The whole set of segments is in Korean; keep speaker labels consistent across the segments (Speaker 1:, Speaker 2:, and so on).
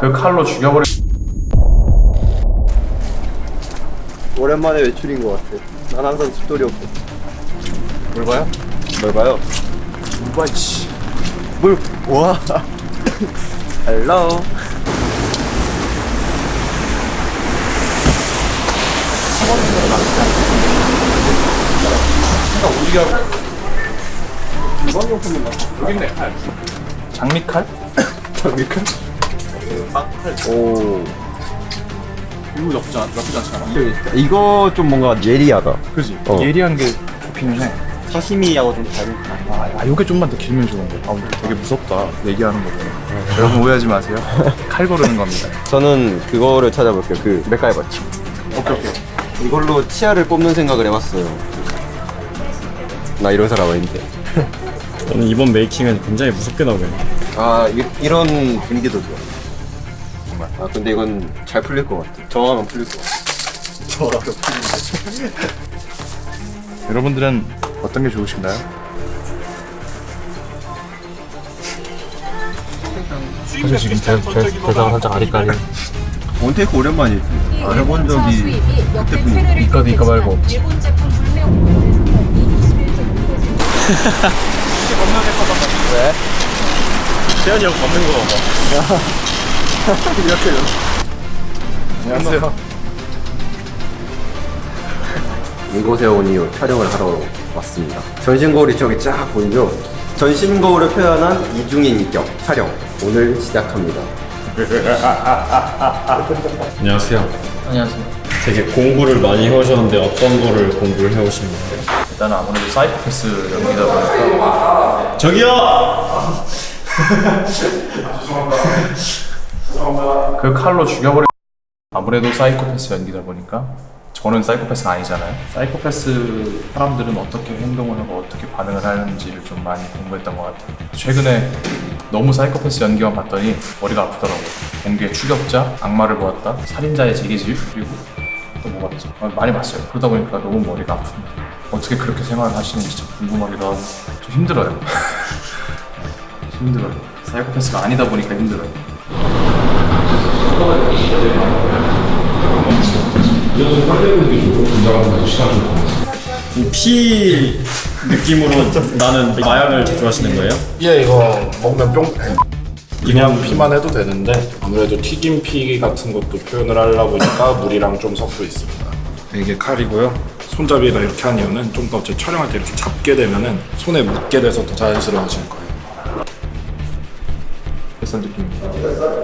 Speaker 1: 그 칼로 죽여버리.
Speaker 2: 오랜만에 외출인 것 같아. 난 항상 숫돌이었고.
Speaker 1: 뭘 봐요?
Speaker 2: 뭘 봐요?
Speaker 1: 물바이치.
Speaker 2: 물, 와. 헬로.
Speaker 1: 오지게 하고. 일반 용품은 여기 있네 칼. 장미칼? 장미칼?
Speaker 2: 오.
Speaker 1: 이거 나쁘지, 않, 나쁘지 않잖아.
Speaker 2: 이거 좀 뭔가 예리하다.
Speaker 1: 그지?
Speaker 2: 어.
Speaker 1: 예리한 게 좋기는 해.
Speaker 2: 사시미하고 좀 다른.
Speaker 1: 아, 아, 요게 좀만 더 길면 좋은데. 아, 근데 되게 무섭다. 얘기하는 거 보면. 여러분 오해하지 마세요. 칼 고르는 겁니다.
Speaker 2: 저는 그거를 찾아볼게요. 그 맥가이버치.
Speaker 1: 오케이, 오케이.
Speaker 2: 이걸로 치아를 뽑는 생각을 해봤어요. 나 이런 사람 아닌데.
Speaker 3: 저는 이번 메이킹은 굉장히 무섭게 나오겠네요.
Speaker 2: 아 이, 이런 분위기도 좋아. 아 근데 이건 잘 풀릴 것 같아. 정하면 풀릴 것 같아.
Speaker 1: 여러분들은 어떤 게 좋으신가요? 사실 지금 대, 대, 대사가 살짝 아리까리
Speaker 2: 원테이크 오랜만이지. 아, 해본 적이 그때뿐이야.
Speaker 1: 이까도 이까 말고 없지.
Speaker 4: 일본 제품 불매운동을
Speaker 3: 태연이 형 걷는 거 봐.
Speaker 1: 안녕하세요
Speaker 2: 이곳에 온 이유 촬영을 하러 왔습니다. 전신 거울이 저기 쫙 보이죠? 전신 거울을 표현한 이중인 인격 촬영 오늘 시작합니다.
Speaker 3: 안녕하세요.
Speaker 1: 안녕하세요
Speaker 3: 되게 공부를 많이 해오셨는데 어떤 거를 공부를 해오신 건가요?
Speaker 1: 일단은 아무래도 사이코패스 연기다 보니까
Speaker 3: 저기요!
Speaker 1: 그 칼로 죽여버리 아무래도 사이코패스 연기다 보니까 저는 사이코패스가 아니잖아요. 사이코패스 사람들은 어떻게 행동을 하고 어떻게 반응을 하는지를 좀 많이 공부했던 것 같아요. 최근에 너무 사이코패스 연기만 봤더니 머리가 아프더라고요. 공개 추격자, 악마를 보았다, 살인자의 재기질 그리고 또뭐 봤지? 어, 많이 봤어요. 그러다 보니까 너무 머리가 아픕니다. 어떻게 그렇게 생활을 하시는지 참 궁금하기도 하고 좀 힘들어요. 힘들어요. 사이코패스가 아니다 보니까 힘들어요
Speaker 3: 이피 느낌으로 나는 마약을 제조하시는 거예요?
Speaker 5: 예, 이거 먹으면 뿅. 그냥 피만 해도 되는데 아무래도 튀김 피 같은 것도 표현을 하려고 하니까 물이랑 좀 섞여 있습니다. 이게 칼이고요. 손잡이가 이렇게 한 이유는 좀더제 촬영할 때 이렇게 잡게 되면은 손에 묻게 돼서 더 자연스러워질 거예요.
Speaker 1: 뱃살 느낌입니다.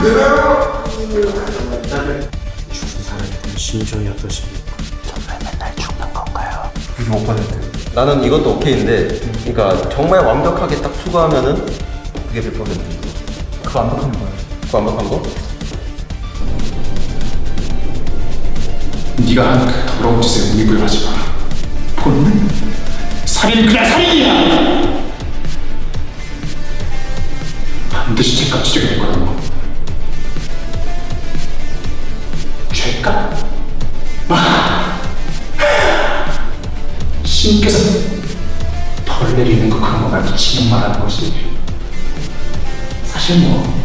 Speaker 5: 쏘아!
Speaker 3: 심정이 어떠십니까?
Speaker 2: 나는 이것도 오케이인데, 그러니까 정말 완벽하게 딱 추가하면은 그게 100%.
Speaker 1: 그거 완벽한 거예요.
Speaker 2: 그 완벽한 거?
Speaker 6: 네가 하는 그 더러운 짓에 우입을 하지 마라. 본능? 살인은 그냥 살인이야! 반드시 치르게 될 거라고. 죄값? 아! 신께서 벌 내리는 거 그런 거 말고 지목만 하는 것이 사실 뭐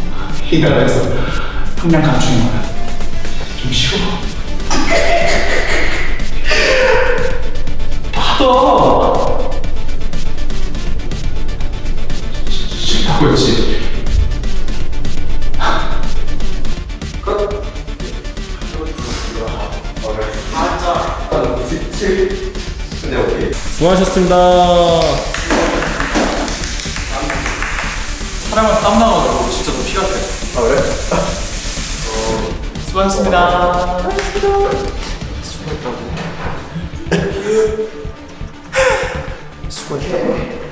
Speaker 6: 이 나라에서 평양 감추는 거야 좀 쉬워
Speaker 3: 수고하셨습니다.
Speaker 1: 사람은 땀 나가지고 진짜 너피 같아. 아, 그래? 어, 수고하셨습니다. 수고했다고. 수고했다고.